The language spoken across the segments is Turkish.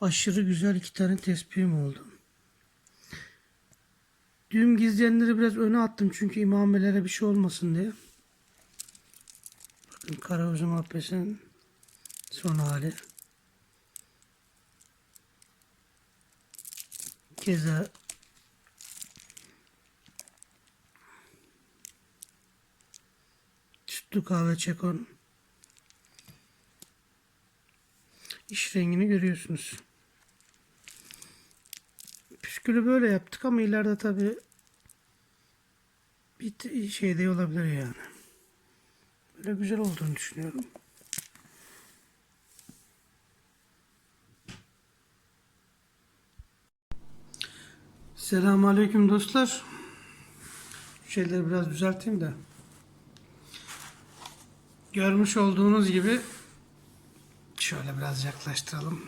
Aşırı güzel iki tane tespihim oldu. Düğüm gizleyenleri biraz öne attım çünkü imamelere bir şey olmasın diye. Bakın Karaözüm Habbesi'nin son hali. Keza sütlü kahve çekon iş rengini görüyorsunuz. Püskülü böyle yaptık ama ileride tabi bir şey de olabilir yani. Böyle güzel olduğunu düşünüyorum. Selamünaleyküm dostlar. Şu şeyleri biraz düzelteyim de. Görmüş olduğunuz gibi şöyle biraz yaklaştıralım.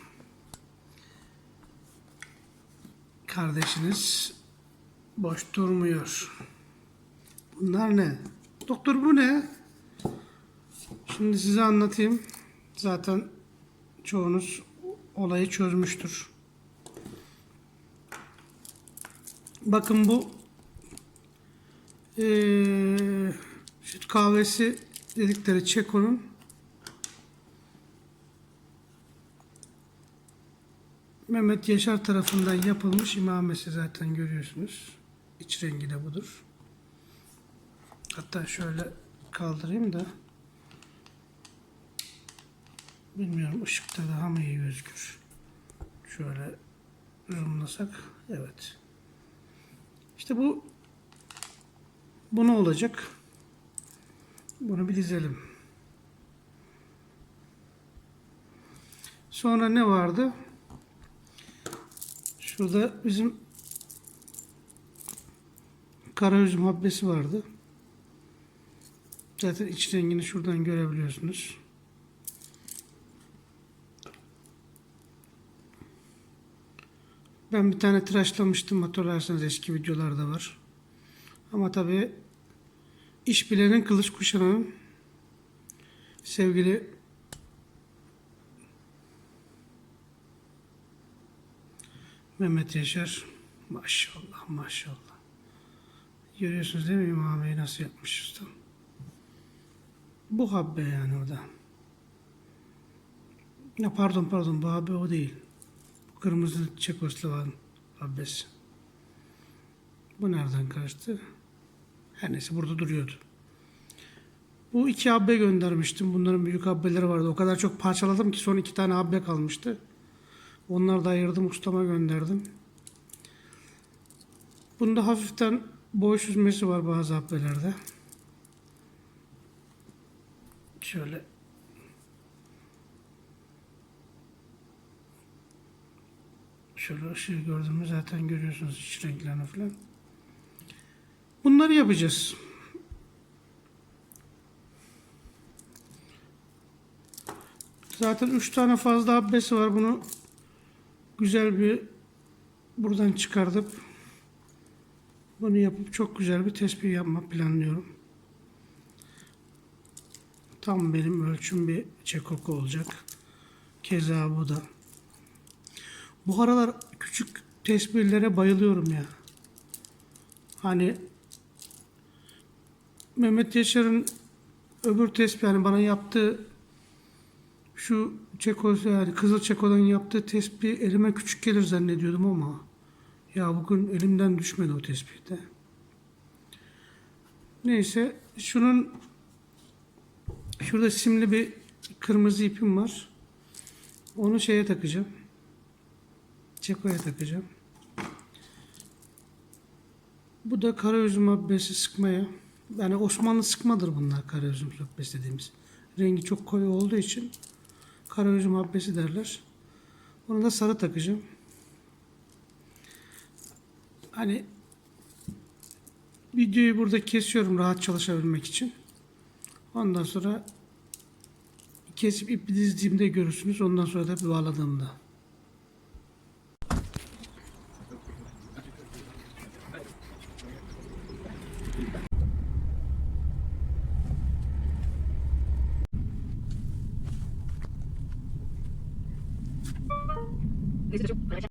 Kardeşiniz boş durmuyor. Bunlar ne? Doktor bu ne? Şimdi size anlatayım. Zaten çoğunuz olayı çözmüştür. Bakın bu eee süt kahvesi dedikleri Çeko'nun Mehmet Yaşar tarafından yapılmış imamesi zaten görüyorsunuz. İç rengi de budur. Hatta şöyle kaldırayım da bilmiyorum ışıkta daha mı iyi gözükür. Şöyle zoomlasak evet. İşte bu bu ne olacak? Bunu bir dizelim. Sonra ne vardı? Şurada bizim kara üzüm habbesi vardı. Zaten iç rengini şuradan görebiliyorsunuz. Ben bir tane tıraşlamıştım hatırlarsanız eski videolarda var. Ama tabii iş bilenin kılıç kuşananın sevgili Mehmet Yaşar maşallah maşallah. Görüyorsunuz değil mi İmam Bey nasıl yapmış usta? Bu habbe yani o da. Ya pardon pardon bu habbe o değil. Bu kırmızı Çekoslovan habbesi. Bu nereden kaçtı? Her neyse burada duruyordu. Bu iki habbe göndermiştim. Bunların büyük habbeleri vardı. O kadar çok parçaladım ki son iki tane habbe kalmıştı. Onları da ayırdım ustama gönderdim. Bunda hafiften boy süzmesi var bazı habbelerde. Şöyle Şöyle ışığı gördüğümü zaten görüyorsunuz iç renklerini falan. Bunları yapacağız. Zaten üç tane fazla habbesi var. Bunu güzel bir buradan çıkartıp bunu yapıp çok güzel bir tespih yapma planlıyorum. Tam benim ölçüm bir çekoko olacak. Keza bu da. Bu aralar küçük tesbihlere bayılıyorum ya. Hani Mehmet Yaşar'ın öbür tesbih yani bana yaptığı şu Çeko yani Kızıl Çeko'dan yaptığı tesbih elime küçük gelir zannediyordum ama ya bugün elimden düşmedi o tespih de. Neyse şunun şurada simli bir kırmızı ipim var. Onu şeye takacağım. Çeko'ya takacağım. Bu da kara üzüm habbesi sıkmaya. Yani Osmanlı sıkmadır bunlar kara üzüm habbesi dediğimiz. Rengi çok koyu olduğu için kara üzüm habbesi derler. Onu da sarı takacağım. Hani videoyu burada kesiyorum rahat çalışabilmek için. Ondan sonra kesip ipi dizdiğimde görürsünüz. Ondan sonra da bir bağladığımda.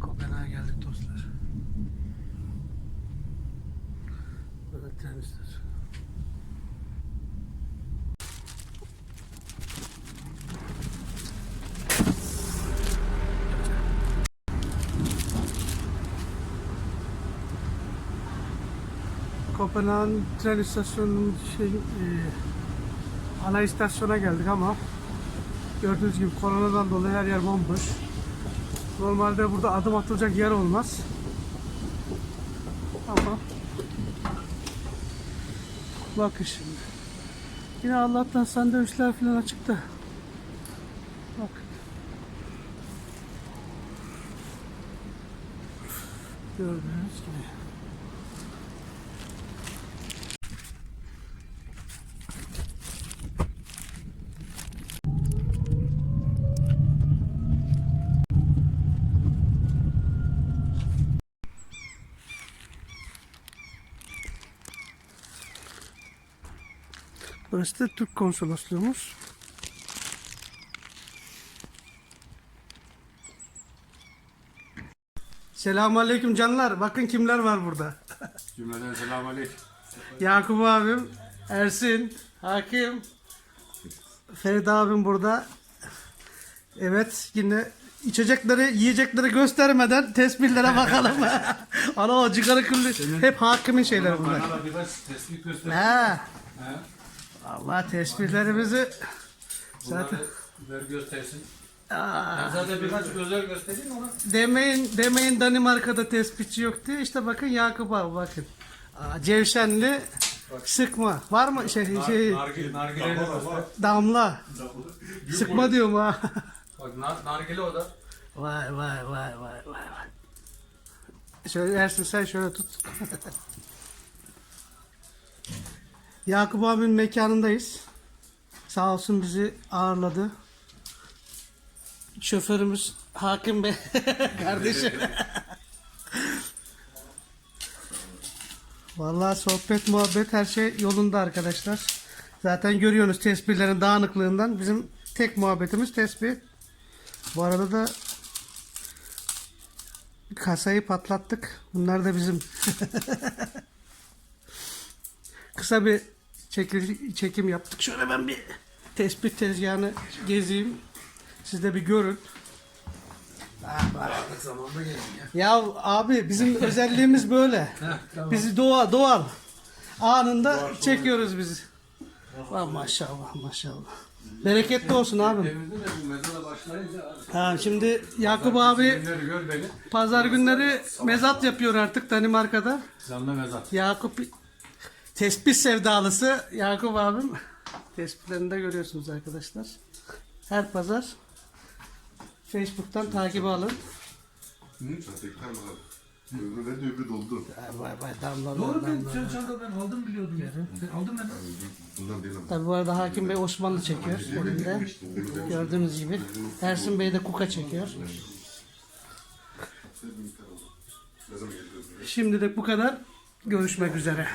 Kopenhag'a geldik dostlar. Burada tren istasyonu. Kopenhag'ın tren istasyonunun şey, e, ana istasyona geldik ama gördüğünüz gibi koronadan dolayı her yer bomboş. Normalde burada adım atılacak yer olmaz. Ama bakın şimdi. Yine Allah'tan sandviçler falan açıkta. Bak. Gördüğünüz gibi. Burası da Türk konsolosluğumuz. Selamünaleyküm canlar. Bakın kimler var burada. Cümleden selamünaleyküm. Yakup abim, Ersin, Hakim, Ferit abim burada. Evet yine içecekleri, yiyecekleri göstermeden tesbihlere bakalım. Ana o cigara külü hep hakimin şeyleri bunlar. Bana birkaç tespih göster. He. Allah tesbihlerimizi zaten Bunları ver göstersin. Aa, zaten birkaç özel göstereyim ona. demeyin demeyin Danimarka'da tespihçi yok diye işte bakın Yakup abi bakın. Aa, Cevşenli sıkma. Var mı şey şey Nargile, nargileyle göster. damla. Sıkma diyorum ha. Bak nar, nargile o da. Vay vay vay vay vay vay. Şöyle Ersin sen şöyle tut. Yakup abinin mekanındayız. Sağ olsun bizi ağırladı. Şoförümüz Hakim Bey kardeşim. Vallahi sohbet muhabbet her şey yolunda arkadaşlar. Zaten görüyorsunuz tesbihlerin dağınıklığından bizim tek muhabbetimiz tesbih. Bu arada da kasayı patlattık. Bunlar da bizim. Kısa bir çekil, çekim yaptık. Şöyle ben bir tespih tezgahını gezeyim. Siz de bir görün. Artık zamanında geldim ya. Ya abi bizim özelliğimiz böyle. Bizi doğa doğal. Anında çekiyoruz biz. Vay maşallah maşallah. Bereketli olsun abim. Temizde de bu mezara başlayınca abi. Ha, şimdi Yakup abi Günleri gör beni. pazar günleri mezat yapıyor artık Danimarka'da. Canlı mezat. Yakup tespih sevdalısı Yakup abim. Tespihlerini de görüyorsunuz arkadaşlar. Her pazar Facebook'tan takip alın. Tekrar bakalım. Öbürü verdi öbürü doldu. Vay vay damlalar Doğru ben sen çanta ben aldım biliyordum ya. Ben aldım ben. Bundan değil ama. Tabi bu arada Hakim Bey Osmanlı çekiyor elinde. Gördüğünüz gibi. Ersin Bey de kuka çekiyor. Geliyorsun? Şimdilik bu kadar. Görüşmek üzere.